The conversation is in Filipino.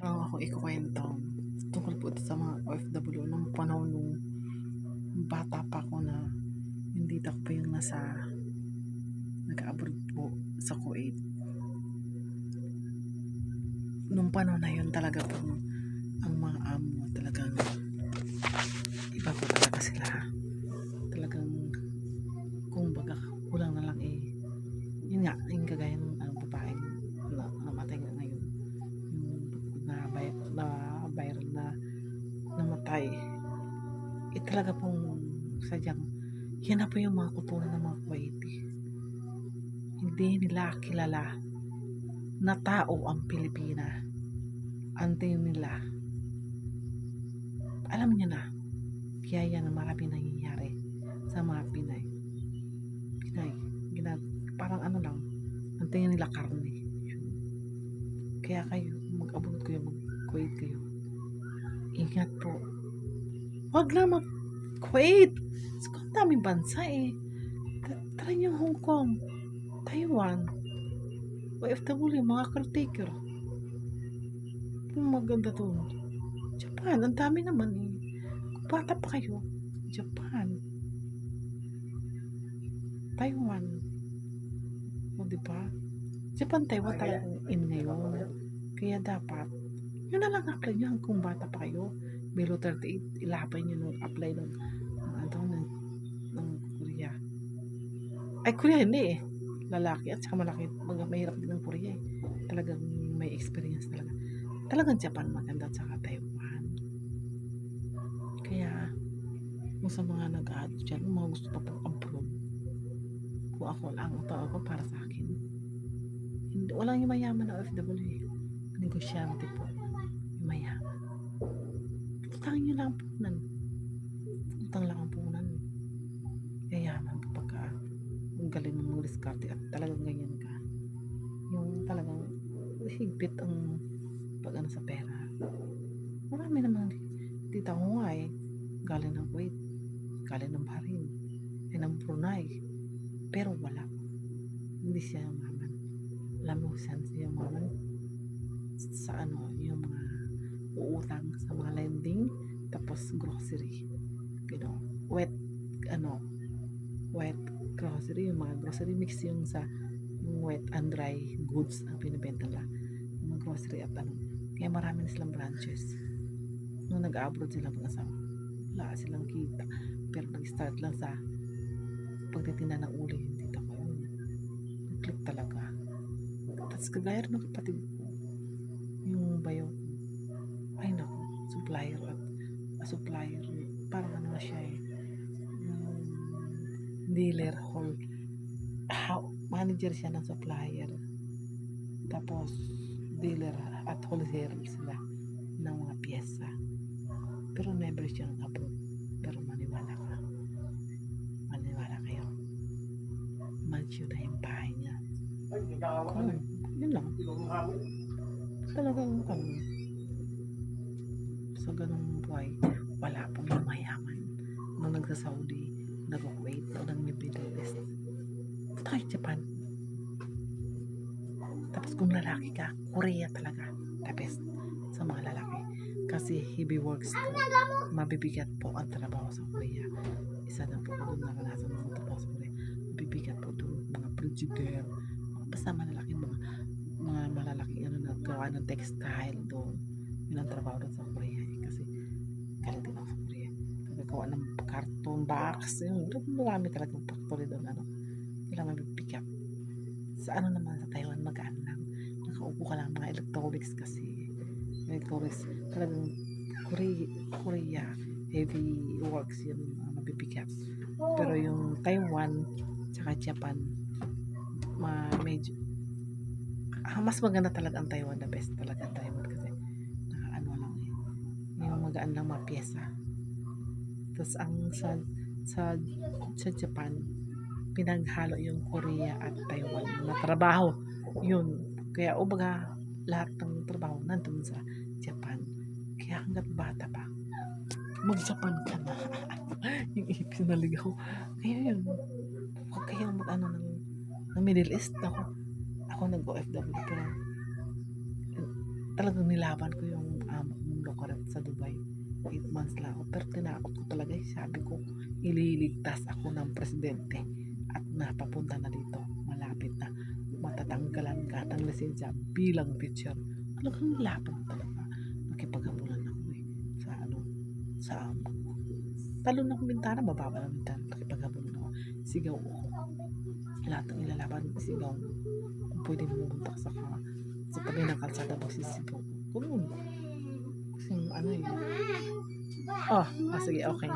Pero ako ikukwento tungkol po sa mga OFW nung panahon nung bata pa ako na hindi ako pa yung nasa nag-abroad po sa Kuwait. Nung panahon na yun talaga po ang mga amo talagang iba po talaga sila. Namatay eh talaga pong sadyang yan na po yung mga kultura ng mga Kuwaiti. Hindi nila kilala na tao ang Pilipina. Tingin nila. Alam niya na kaya yan ang marami nangyayari sa mga Pinay. Pinay ginag parang ano lang ang tingin nila karne wag lang mag Kuwait ang daming bansa eh. Try niyo Hong Kong Taiwan. OFW mga caretaker. Maganda doon. Japan ang dami naman eh. Kung bata pa kayo Japan. Taiwan. O di ba? Japan Taiwan talagang in ngayon kaya dapat yun na lang apply nyo kung bata pa kayo below 38 ilapay nyo nung apply ng ng ano ng, ng Korea. Ay Korea hindi eh. Lalaki at saka malaki. Mag mahirap din ng Korea eh. Talagang may experience talaga. Talagang Japan maganda at saka Taiwan. Kaya kung sa mga nag-add dyan mga gusto pa pong abroad kung ako lang ito ako para sa akin hindi, walang yung mayaman na OFW eh. Negosyante po. Yung mayaman nyo lang ang punan utang yayaman kapag ka ang galing mo mga diskarte at talagang ganyan ka. Yung talagang higpit ang pag ano sa pera. Marami namang tita ko nga eh. Galing ng Kuwait galing ng Bahrain ay ng Brunei. Pero wala. Hindi siya umaman alam mo saan siya umaman sa ano yung mga uutang sa mga lending tapos grocery you know wet ano wet grocery yung mga grocery mix yung sa wet and dry goods ang pinibenta nila. Yung mga grocery at ano. Kaya marami na silang branches. Nung nag-abroad sila mga asawa wala silang kita. Pero nag-start lang sa pagtitinda ng uli hindi ko yun. Nag-click talaga. Tapos kagaya ng kapatid ko. Yung bayo. Ay naku supplier at supplier. Parang ano na siya eh. Yung dealer whole how, manager siya ng supplier. Tapos dealer at wholesaler sila ng mga pyesa. Pero never siya nag-abroad pero maniwala ka. Maniwala kayo. Mansion na yung bahay niya. Hmm, yun lang. Talagang ano sa ganung buhay. Wala pong yung mayaman nung nagsa-Saudi nag-Kuwait o nang Middle East. Tayo Japan. Tapos kung lalaki ka Korea talaga. The best sa mga lalaki. Kasi heavy works po mabibigat po ang trabaho sa Korea. Isa na po doon naranasan ng trabaho sa Korea. Mabibigat po doon mga projector basta malalaki mga mga malalaking ano na gawa ng textile doon. Yun ang trabaho doon sa Korea din ako Korea gagawa ng carton box. Yun marami talagang factory doon ano. Kailangan mabipick up sa ano naman sa Taiwan magaan lang. Nakaupo ka lang mga electronics kasi. Electronics talagang Korea, Korea heavy works yun uh, mabipick up pero yung Taiwan tsaka Japan ma medyo ah, mas maganda talaga ang Taiwan the best talaga ang Taiwan kasi yung magaan lang mga pyesa. Tapos ang sa sa sa Japan pinaghalo yung Korea at Taiwan na trabaho. Yun. Kaya ubaga lahat ng trabaho nandun sa Japan. Kaya hanggat bata pa mag-Japan ka na. Yung ipis na ligaw. Kaya yun. Huwag kayong mag-ano ng, ng Middle East. Ako ako nag-OFW pero talagang nilaban ko yung lokaret sa Dubai. 8 months lang ako. Pero tinakot ko talaga. eh. Sabi ko, ililigtas ako ng presidente. At napapunta na dito. Malapit na. Matatanggalan ka ng lisensya bilang teacher. Talagang nilaban ko talaga. Nakipaghabulan ako eh. Sa ano, sa amo ko. Talon ng bintana, mababa ng bintana. Nakipaghabulan ako. Sigaw ako. Lahat ng ilalaban, sigaw. Kung pwede pumunta sa ka, sa tabi ng kalsada, magsisigaw. Ganun. Kasi ano eh. Oh, ah, sige, okay.